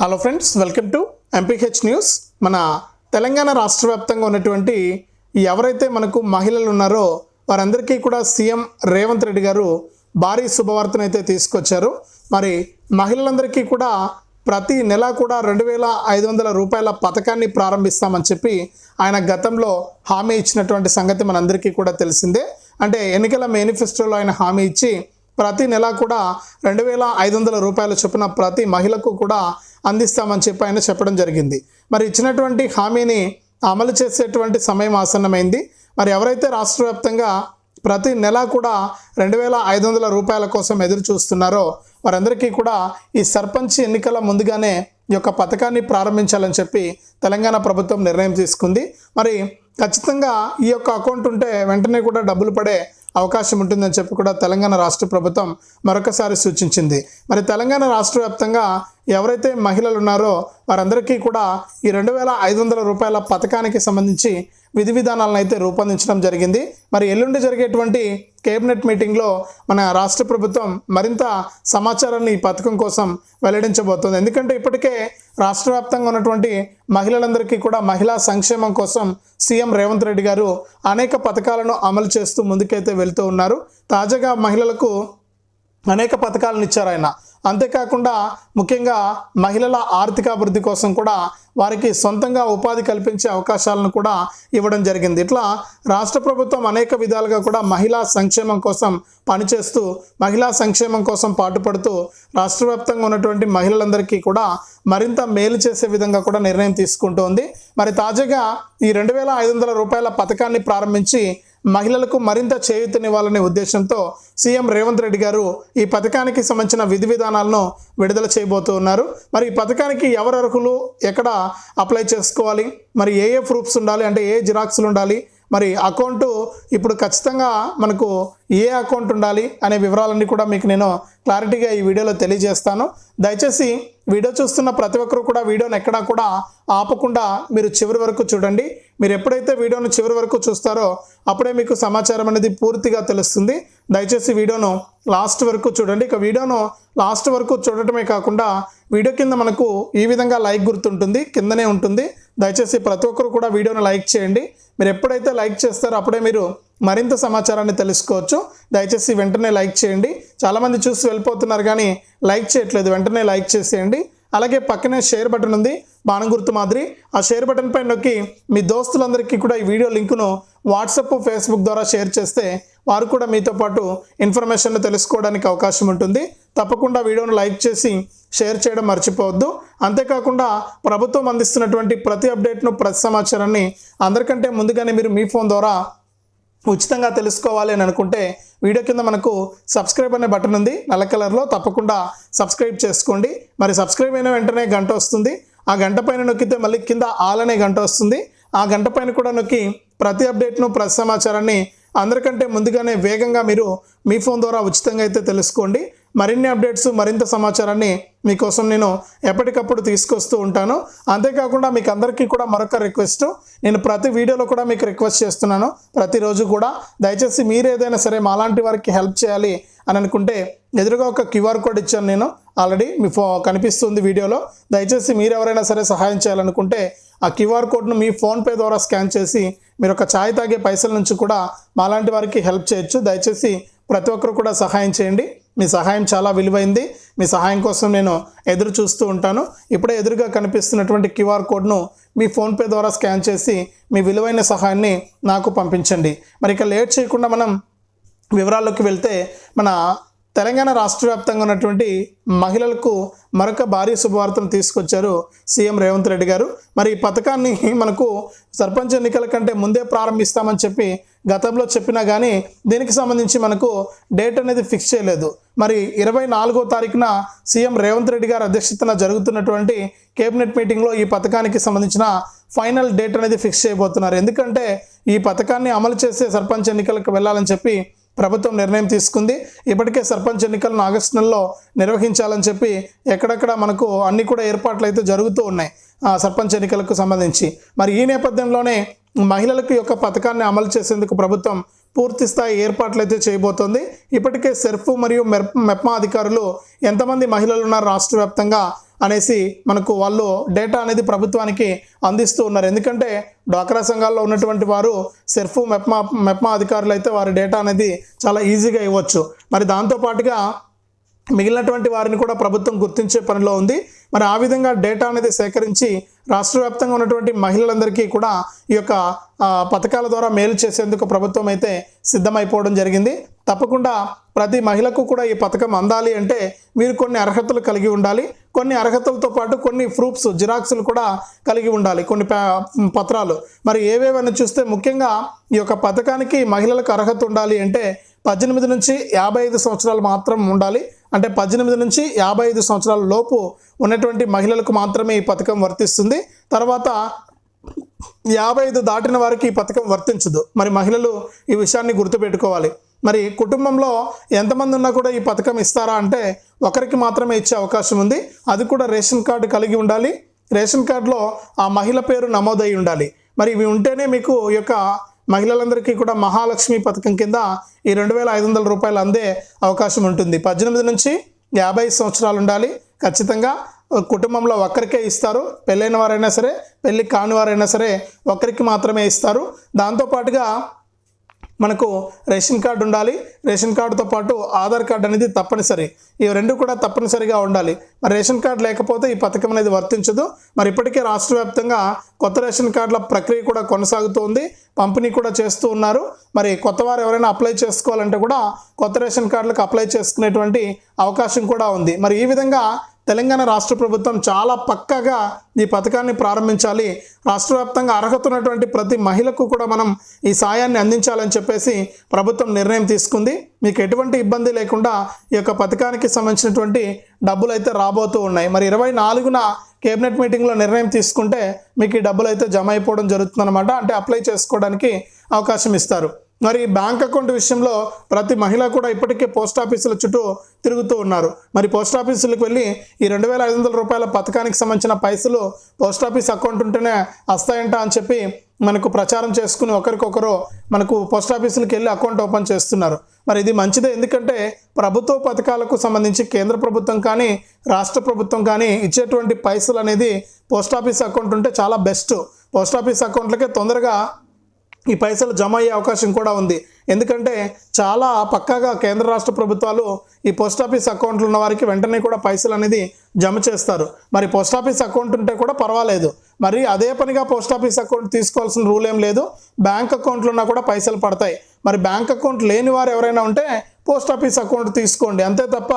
Hello friends welcome to MPH news మన తెలంగాణ రాష్ట్ర వ్యాప్తంగా ఉన్నటువంటి ఎవరైతే మనకు మహిళలు ఉన్నారో వారందరికీ కూడా సీఎం రేవంత్ రెడ్డి గారు భారీ శుభవార్తను అయితే తీసుకొచ్చారు. మరి మహిళలందరికీ కూడా ప్రతి నెల కూడా రెండు వేల ఐదు వందల రూపాయల పథకాన్ని ప్రారంభిస్తామని చెప్పి ఆయన గతంలో హామీ ఇచ్చినటువంటి సంగతి మనందరికీ కూడా తెలిసిందే. అంటే ఎన్నికల మేనిఫెస్టోలో ఆయన హామీ ఇచ్చి ప్రతి నెల కూడా రెండు వేల ఐదు వందల రూపాయల చొప్పున ప్రతి మహిళకు కూడా అందిస్తామని చెప్పి ఆయన చెప్పడం జరిగింది. మరి ఇచ్చినటువంటి హామీని అమలు చేసేటువంటి సమయం ఆసన్నమైంది. మరి ఎవరైతే రాష్ట్ర వ్యాప్తంగా ప్రతి నెల కూడా రెండు వేల ఐదు వందల రూపాయల కోసం ఎదురు చూస్తున్నారో వారందరికీ కూడా ఈ సర్పంచ్ ఎన్నికల ముందుగానే ఈ యొక్క పథకాన్ని ప్రారంభించాలని చెప్పి తెలంగాణ ప్రభుత్వం నిర్ణయం తీసుకుంది. మరి ఖచ్చితంగా ఈ యొక్క అకౌంట్ ఉంటే వెంటనే కూడా డబ్బులు పడే అవకాశం ఉంటుందని చెప్పి కూడా తెలంగాణ రాష్ట్ర ప్రభుత్వం మరొకసారి సూచించింది. మరి తెలంగాణ రాష్ట్ర వ్యాప్తంగా ఎవరైతే మహిళలు ఉన్నారో వారందరికీ కూడా ఈ రెండు వేల ఐదు వందల రూపాయల పథకానికి సంబంధించి విధి విధానాలను అయితే రూపొందించడం జరిగింది. మరి ఎల్లుండి జరిగేటువంటి కేబినెట్ మీటింగ్లో మన రాష్ట్ర ప్రభుత్వం మరింత సమాచారాన్ని ఈ పథకం కోసం వెల్లడించబోతోంది. ఎందుకంటే ఇప్పటికే రాష్ట్ర వ్యాప్తంగా ఉన్నటువంటి మహిళలందరికీ కూడా మహిళా సంక్షేమం కోసం సీఎం రేవంత్ రెడ్డి గారు అనేక పథకాలను అమలు చేస్తూ ముందుకైతే వెళ్తూ ఉన్నారు. తాజాగా మహిళలకు అనేక పథకాలను ఇచ్చారు ఆయన. అంతేకాకుండా ముఖ్యంగా మహిళల ఆర్థికాభివృద్ధి కోసం కూడా వారికి సొంతంగా ఉపాధి కల్పించే అవకాశాలను కూడా ఇవ్వడం జరిగింది. ఇట్లా రాష్ట్ర ప్రభుత్వం అనేక విధాలుగా కూడా మహిళా సంక్షేమం కోసం పనిచేస్తూ మహిళా సంక్షేమం కోసం పాటుపడుతూ రాష్ట్ర వ్యాప్తంగా ఉన్నటువంటి మహిళలందరికీ కూడా మరింత మేలు చేసే విధంగా కూడా నిర్ణయం తీసుకుంటోంది మరి తాజాగా ఈ రెండు వేల ఐదు వందల రూపాయల పథకాన్ని ప్రారంభించి మహిళలకు మరింత చేయూతనివ్వాలనే ఉద్దేశంతో సీఎం రేవంత్ రెడ్డి గారు ఈ పథకానికి సంబంధించిన విధి విధానాలను విడుదల చేయబోతూ ఉన్నారు. మరి ఈ పథకానికి ఎవరు అర్హులు? ఎక్కడ అప్లై చేసుకోవాలి? మరి ఏ ఏ ప్రూఫ్స్ ఉండాలి? అంటే ఏ జిరాక్స్లు ఉండాలి? మరి అకౌంట్ ఇప్పుడు ఖచ్చితంగా మనకు ఏ అకౌంట్ ఉండాలి అనే వివరాలన్నీ కూడా మీకు నేను క్లారిటీగా ఈ వీడియోలో తెలియజేస్తాను. దయచేసి వీడియో చూస్తున్న ప్రతి ఒక్కరు కూడా వీడియోని ఎక్కడా కూడా ఆపకుండా మీరు చివరి వరకు చూడండి. మీరు ఎప్పుడైతే వీడియోను చివరి వరకు చూస్తారో అప్పుడే మీకు సమాచారం అనేది పూర్తిగా తెలుస్తుంది. దయచేసి వీడియోను లాస్ట్ వరకు చూడండి. ఇక వీడియోను లాస్ట్ వరకు చూడటమే కాకుండా వీడియో కింద మనకు ఈ విధంగా లైక్ గుర్తుంటుంది. కిందనే ఉంటుంది. దయచేసి ప్రతి ఒక్కరు కూడా వీడియోను లైక్ చేయండి. మీరు ఎప్పుడైతే లైక్ చేస్తారో అప్పుడే మీరు మరింత సమాచారాన్ని తెలుసుకోవచ్చు. దయచేసి వెంటనే లైక్ చేయండి. చాలామంది చూసి వెళ్ళిపోతున్నారు కానీ లైక్ చేయట్లేదు. వెంటనే లైక్ చేసేయండి. అలాగే పక్కనే షేర్ బటన్ ఉంది. బాణం గుర్తు మాదిరి. ఆ షేర్ బటన్ పైన నొక్కి మీ దోస్తులందరికీ కూడా ఈ వీడియో లింకును వాట్సప్ ఫేస్బుక్ ద్వారా షేర్ చేస్తే వారు కూడా మీతో పాటు ఇన్ఫర్మేషన్ తెలుసుకోవడానికి అవకాశం ఉంటుంది. తప్పకుండా వీడియోను లైక్ చేసి షేర్ చేయడం మర్చిపోవద్దు. అంతేకాకుండా ప్రభుత్వం అందిస్తున్నటువంటి ప్రతి అప్డేట్ను ప్రతి సమాచారాన్ని అందరికంటే ముందుగానే మీరు మీ ఫోన్ ద్వారా ఉచితంగా తెలుసుకోవాలి అని అనుకుంటే వీడియో కింద మనకు సబ్స్క్రైబ్ అనే బటన్ ఉంది. నల్ల కలర్లో తప్పకుండా సబ్స్క్రైబ్ చేసుకోండి. మరి సబ్స్క్రైబ్ అయిన వెంటనే గంట వస్తుంది. ఆ గంట పైన నొక్కితే మళ్ళీ కింద ఆల్ అనే గంట వస్తుంది. ఆ గంట పైన కూడా నొక్కి ప్రతి అప్డేట్ను ప్రతి సమాచారాన్ని అందరికంటే ముందుగానే వేగంగా మీరు మీ ఫోన్ ద్వారా ఉచితంగా అయితే తెలుసుకోండి. మరిన్ని అప్డేట్స్ మరింత సమాచారాన్ని మీకోసం నేను ఎప్పటికప్పుడు తీసుకొస్తూ ఉంటాను. అంతేకాకుండా మీకు అందరికీ కూడా మరొక రిక్వెస్ట్. నేను ప్రతి వీడియోలో కూడా మీకు రిక్వెస్ట్ చేస్తున్నాను. ప్రతిరోజు కూడా దయచేసి మీరు ఏదైనా సరే మాలాంటి వారికి హెల్ప్ చేయాలి అని అనుకుంటే ఎదురుగా ఒక క్యూఆర్ కోడ్ ఇచ్చాను నేను. ఆల్రెడీ మీ ఫో కనిపిస్తుంది వీడియోలో. దయచేసి మీరు ఎవరైనా సరే సహాయం చేయాలనుకుంటే ఆ క్యూఆర్ కోడ్ను మీ ఫోన్పే ద్వారా స్కాన్ చేసి మీరు ఒక ఛాయ్ తాగే పైసల నుంచి కూడా మాలాంటి వారికి హెల్ప్ చేయొచ్చు. దయచేసి ప్రతి ఒక్కరు కూడా సహాయం చేయండి. మీ సహాయం చాలా విలువైంది. మీ సహాయం కోసం నేను ఎదురు చూస్తూ ఉంటాను. ఇప్పుడే ఎదురుగా కనిపిస్తున్నటువంటి క్యూఆర్ కోడ్ను మీ ఫోన్పే ద్వారా స్కాన్ చేసి మీ విలువైన సహాయాన్ని నాకు పంపించండి. మరి ఇక లేట్ చేయకుండా మనం వివరాల్లోకి వెళ్తే మన తెలంగాణ రాష్ట్ర వ్యాప్తంగా ఉన్నటువంటి మహిళలకు మరొక భారీ శుభవార్తను తీసుకొచ్చారు సీఎం రేవంత్ రెడ్డి గారు. మరి ఈ పథకాన్ని మనకు సర్పంచ్ ఎన్నికల కంటే ముందే ప్రారంభిస్తామని చెప్పి గతంలో చెప్పినా కానీ దీనికి సంబంధించి మనకు డేట్ అనేది ఫిక్స్ చేయలేదు. మరి ఇరవై నాలుగో తారీఖున సీఎం రేవంత్ రెడ్డి గారు అధ్యక్షతన జరుగుతున్నటువంటి కేబినెట్ మీటింగ్లో ఈ పథకానికి సంబంధించిన ఫైనల్ డేట్ అనేది ఫిక్స్ చేయబోతున్నారు. ఎందుకంటే ఈ పథకాన్ని అమలు చేసే సర్పంచ్ ఎన్నికలకు వెళ్ళాలని చెప్పి ప్రభుత్వం నిర్ణయం తీసుకుంది. ఇప్పటికే సర్పంచ్ ఎన్నికలను ఆగస్టు నెలలో నిర్వహించాలని చెప్పి ఎక్కడెక్కడ మనకు అన్ని కూడా ఏర్పాట్లు అయితే జరుగుతూ ఉన్నాయి ఆ సర్పంచ్ ఎన్నికలకు సంబంధించి. మరి ఈ నేపథ్యంలోనే మహిళలకు యొక్క పథకాన్ని అమలు చేసేందుకు ప్రభుత్వం పూర్తి స్థాయి ఏర్పాట్లు అయితే చేయబోతోంది. ఇప్పటికే సెర్ఫ్ మరియు మెప్ మెప్మా అధికారులు ఎంతమంది మహిళలు ఉన్నారు రాష్ట్ర వ్యాప్తంగా? అనేసి మనకు వాళ్ళు డేటా అనేది ప్రభుత్వానికి అందిస్తూ ఉన్నారు. ఎందుకంటే డ్వాక్రా సంఘాల్లో ఉన్నటువంటి వారు సెర్ఫ్ మెప్మా మెప్మా అధికారులు అయితే వారి డేటా అనేది చాలా ఈజీగా ఇవ్వచ్చు. మరి దాంతోపాటుగా మిగిలినటువంటి వారిని కూడా ప్రభుత్వం గుర్తించే పనిలో ఉంది. మరి ఆ విధంగా డేటా అనేది సేకరించి రాష్ట్ర వ్యాప్తంగా ఉన్నటువంటి మహిళలందరికీ కూడా ఈ యొక్క పథకాల ద్వారా మేలు చేసేందుకు ప్రభుత్వం అయితే సిద్ధమైపోవడం జరిగింది. తప్పకుండా ప్రతి మహిళకు కూడా ఈ పథకం అందాలి అంటే మీరు కొన్ని అర్హతలు కలిగి ఉండాలి. కొన్ని అర్హతలతో పాటు కొన్ని ప్రూఫ్స్ జిరాక్స్లు కూడా కలిగి ఉండాలి. కొన్ని ప- పత్రాలు. మరి ఏవేవని చూస్తే ముఖ్యంగా ఈ యొక్క పథకానికి మహిళలకు అర్హత ఉండాలి అంటే పద్దెనిమిది నుంచి యాభై ఐదు సంవత్సరాలు మాత్రం ఉండాలి. అంటే పద్దెనిమిది నుంచి యాభై ఐదు సంవత్సరాల లోపు ఉన్నటువంటి మహిళలకు మాత్రమే ఈ పథకం వర్తిస్తుంది. తర్వాత యాభై ఐదు దాటిన వారికి ఈ పథకం వర్తించదు. మరి మహిళలు ఈ విషయాన్ని గుర్తుపెట్టుకోవాలి. మరి కుటుంబంలో ఎంతమంది ఉన్నా కూడా ఈ పథకం ఇస్తారా అంటే ఒకరికి మాత్రమే ఇచ్చే అవకాశం ఉంది. అది కూడా రేషన్ కార్డు కలిగి ఉండాలి. రేషన్ కార్డులో ఆ మహిళ పేరు నమోదై ఉండాలి. మరి ఇవి ఉంటేనే మీకు ఈ యొక్క మహిళలందరికీ కూడా మహాలక్ష్మి పథకం కింద ఈ రెండు వేల ఐదు వందల రూపాయలు అందే అవకాశం ఉంటుంది. పద్దెనిమిది నుంచి యాభై సంవత్సరాలు ఉండాలి. ఖచ్చితంగా కుటుంబంలో ఒక్కరికే ఇస్తారు. పెళ్ళైన వారైనా సరే పెళ్ళి కాని వారైనా సరే ఒక్కరికి మాత్రమే ఇస్తారు. దాంతోపాటుగా మనకు రేషన్ కార్డు ఉండాలి. రేషన్ కార్డుతో పాటు ఆధార్ కార్డు అనేది తప్పనిసరి. ఇవి రెండు కూడా తప్పనిసరిగా ఉండాలి. మరి రేషన్ కార్డు లేకపోతే ఈ పథకం అనేది వర్తించదు. మరి ఇప్పటికే రాష్ట్ర వ్యాప్తంగా కొత్త రేషన్ కార్డుల ప్రక్రియ కూడా కొనసాగుతుంది. పంపిణీ కూడా చేస్తూ ఉన్నారు. మరి కొత్త వారు ఎవరైనా అప్లై చేసుకోవాలంటే కూడా కొత్త రేషన్ కార్డులకు అప్లై చేసుకునేటువంటి అవకాశం కూడా ఉంది. మరి ఈ విధంగా తెలంగాణ రాష్ట్ర ప్రభుత్వం చాలా పక్కగా ఈ పథకాన్ని ప్రారంభించాలి. రాష్ట్ర వ్యాప్తంగా అర్హత ఉన్నటువంటి ప్రతి మహిళకు కూడా మనం ఈ సాయాన్ని అందించాలని చెప్పేసి ప్రభుత్వం నిర్ణయం తీసుకుంది. మీకు ఎటువంటి ఇబ్బంది లేకుండా ఈ యొక్క పథకానికి సంబంధించినటువంటి డబ్బులు అయితే రాబోతూ ఉన్నాయి. మరి ఇరవై నాలుగున కేబినెట్ మీటింగ్లో నిర్ణయం తీసుకుంటే మీకు ఈ డబ్బులు అయితే జమ అయిపోవడం జరుగుతుందన్నమాట. అంటే అప్లై చేసుకోవడానికి అవకాశం ఇస్తారు. మరి బ్యాంక్ అకౌంట్ విషయంలో ప్రతి మహిళ కూడా ఇప్పటికే పోస్ట్ ఆఫీసుల చుట్టూ తిరుగుతూ ఉన్నారు. మరి పోస్ట్ ఆఫీసులకు వెళ్ళి ఈ రెండు వేల ఐదు వందల రూపాయల పథకానికి సంబంధించిన పైసలు పోస్ట్ ఆఫీస్ అకౌంట్ ఉంటేనే వస్తాయంట అని చెప్పి మనకు ప్రచారం చేసుకుని ఒకరికొకరు మనకు పోస్ట్ ఆఫీసులకు వెళ్ళి అకౌంట్ ఓపెన్ చేస్తున్నారు. మరి ఇది మంచిదే ఎందుకంటే ప్రభుత్వ పథకాలకు సంబంధించి కేంద్ర ప్రభుత్వం కానీ రాష్ట్ర ప్రభుత్వం కానీ ఇచ్చేటువంటి పైసలు అనేది పోస్ట్ ఆఫీస్ అకౌంట్ ఉంటే చాలా బెస్ట్. పోస్ట్ ఆఫీస్ అకౌంట్లకే తొందరగా ఈ పైసలు జమ అయ్యే అవకాశం కూడా ఉంది. ఎందుకంటే చాలా పక్కాగా కేంద్ర రాష్ట్ర ప్రభుత్వాలు ఈ పోస్ట్ ఆఫీస్ అకౌంట్లు ఉన్న వారికి వెంటనే కూడా పైసలు అనేది జమ చేస్తారు. మరి పోస్ట్ ఆఫీస్ అకౌంట్ ఉంటే కూడా పర్వాలేదు. మరి అదే పనిగా పోస్ట్ ఆఫీస్ అకౌంట్ తీసుకోవాల్సిన రూల్ ఏం లేదు. బ్యాంక్ అకౌంట్లు ఉన్నా కూడా పైసలు పడతాయి. మరి బ్యాంక్ అకౌంట్ లేని వారు ఎవరైనా ఉంటే పోస్ట్ ఆఫీస్ అకౌంట్ తీసుకోండి. అంతే తప్ప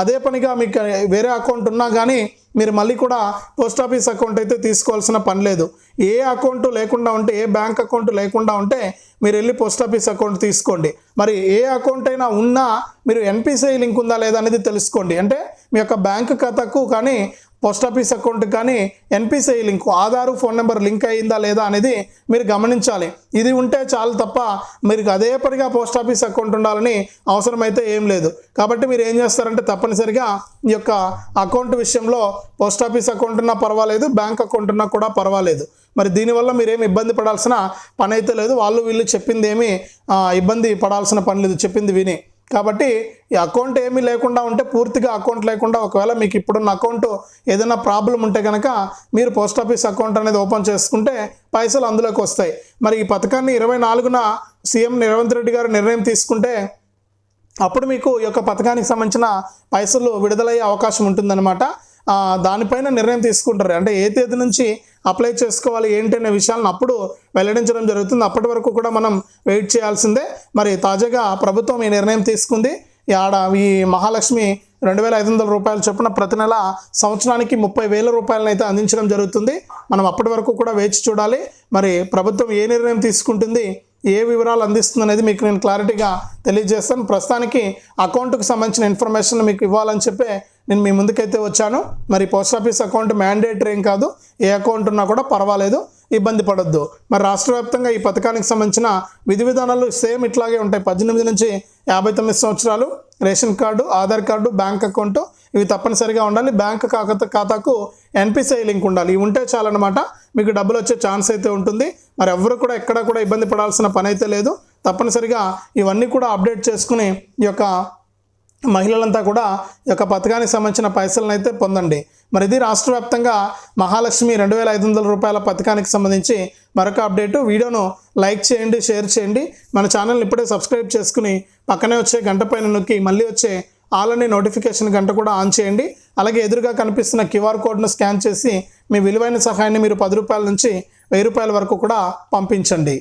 అదే పనిగా మీకు వేరే అకౌంట్ ఉన్నా కానీ మీరు మళ్ళీ కూడా పోస్ట్ ఆఫీస్ అకౌంట్ అయితే తీసుకోవాల్సిన పని లేదు. ఏ అకౌంట్ లేకుండా ఉంటే ఏ బ్యాంక్ అకౌంట్ లేకుండా ఉంటే మీరు వెళ్ళి పోస్ట్ ఆఫీస్ అకౌంట్ తీసుకోండి. మరి ఏ అకౌంట్ అయినా ఉన్నా మీరు ఎన్పిసిఐ లింక్ ఉందా లేదా అనేది తెలుసుకోండి. అంటే మీ యొక్క బ్యాంక్ ఖాతాకు కానీ పోస్ట్ ఆఫీస్ అకౌంట్ కానీ NPCI link Aadhaar phone number link అయిందా లేదా అనేది మీరు గమనించాలి. ఇది ఉంటే చాలు తప్ప మీరు అదే పనిగా పోస్ట్ ఆఫీస్ అకౌంట్ ఉండాలని అవసరమైతే ఏం లేదు. కాబట్టి మీరు ఏం చేస్తారంటే తప్పనిసరిగా ఈ యొక్క అకౌంట్ విషయంలో పోస్ట్ ఆఫీస్ అకౌంట్ ఉన్నా పర్వాలేదు బ్యాంక్ అకౌంట్ ఉన్నా కూడా పర్వాలేదు. మరి దీనివల్ల మీరేమి ఇబ్బంది పడాల్సిన పని అయితే లేదు. వాళ్ళు వీళ్ళు చెప్పింది ఏమి ఇబ్బంది పడాల్సిన పని లేదు. చెప్పింది విని. కాబట్టి ఈ అకౌంట్ ఏమీ లేకుండా ఉంటే పూర్తిగా అకౌంట్ లేకుండా ఒకవేళ మీకు ఇప్పుడున్న అకౌంట్ ఏదైనా ప్రాబ్లం ఉంటే కనుక మీరు పోస్ట్ ఆఫీస్ అకౌంట్ అనేది ఓపెన్ చేసుకుంటే పైసలు అందులోకి వస్తాయి. మరి ఈ పథకాన్ని ఇరవై నాలుగున సీఎం రేవంత్ రెడ్డి గారు నిర్ణయం తీసుకుంటే అప్పుడు మీకు ఈ యొక్క పథకానికి సంబంధించిన పైసలు విడుదలయ్యే అవకాశం ఉంటుందన్నమాట. దానిపైన నిర్ణయం తీసుకుంటారు. అంటే ఏ తేదీ నుంచి అప్లై చేసుకోవాలి ఏంటి అనే విషయాలను అప్పుడు వెల్లడించడం జరుగుతుంది. అప్పటి వరకు కూడా మనం వెయిట్ చేయాల్సిందే. మరి తాజాగా ప్రభుత్వం ఈ నిర్ణయం తీసుకుంది. ఆడ ఈ మహాలక్ష్మి రెండు వేల ఐదు వందల రూపాయలు చొప్పున ప్రతి నెల సంవత్సరానికి ముప్పై వేల రూపాయలను అయితే అందించడం జరుగుతుంది. మనం అప్పటి వరకు కూడా వేచి చూడాలి. మరి ప్రభుత్వం ఏ నిర్ణయం తీసుకుంటుంది? ఏ వివరాలు అందిస్తుంది అనేది మీకు నేను క్లారిటీగా తెలియజేస్తాను. ప్రస్తుతానికి అకౌంట్కు సంబంధించిన ఇన్ఫర్మేషన్ మీకు ఇవ్వాలని చెప్పి నేను మీ ముందుకైతే వచ్చాను. మరి పోస్ట్ ఆఫీస్ అకౌంట్ మ్యాండేటరీ ఏం కాదు. ఏ అకౌంట్ ఉన్నా కూడా పర్వాలేదు. ఇబ్బంది పడొద్దు. మరి రాష్ట్ర వ్యాప్తంగా ఈ పథకానికి సంబంధించిన విధి విధానాలు సేమ్ ఇట్లాగే ఉంటాయి. పద్దెనిమిది నుంచి యాభై తొమ్మిది సంవత్సరాలు ration card Aadhaar card bank account ఇవి తప్పనిసరిగా ఉండాలి. బ్యాంక్ ఖాతా ఖాతాకు ఎన్పిసిఐ లింక్ ఉండాలి. ఇవి ఉంటే చాలన్నమాట. మీకు డబ్బులు వచ్చే ఛాన్స్ అయితే ఉంటుంది. మరి ఎవరు కూడా ఎక్కడ కూడా ఇబ్బంది పడాల్సిన పని అయితే లేదు. తప్పనిసరిగా ఇవన్నీ కూడా అప్డేట్ చేసుకుని ఈ యొక్క మహిళలంతా కూడా ఈ యొక్క పథకానికి సంబంధించిన పైసలను అయితే పొందండి. మరి ఇది రాష్ట్ర వ్యాప్తంగా మహాలక్ష్మి రెండు వేల ఐదు వందల రూపాయల పథకానికి సంబంధించి మరొక అప్డేటు. వీడియోను లైక్ చేయండి షేర్ చేయండి. మన ఛానల్ని ఇప్పుడే సబ్స్క్రైబ్ చేసుకుని పక్కనే వచ్చే గంట పైన నొక్కి మళ్ళీ వచ్చే ఆల్రెడీ నోటిఫికేషన్ గంట కూడా ఆన్ చేయండి. అలాగే ఎదురుగా కనిపిస్తున్న క్యూఆర్ కోడ్ను స్కాన్ చేసి మీ విలువైన సహాయాన్ని మీరు పది రూపాయల నుంచి వెయ్యి రూపాయల వరకు కూడా పంపించండి.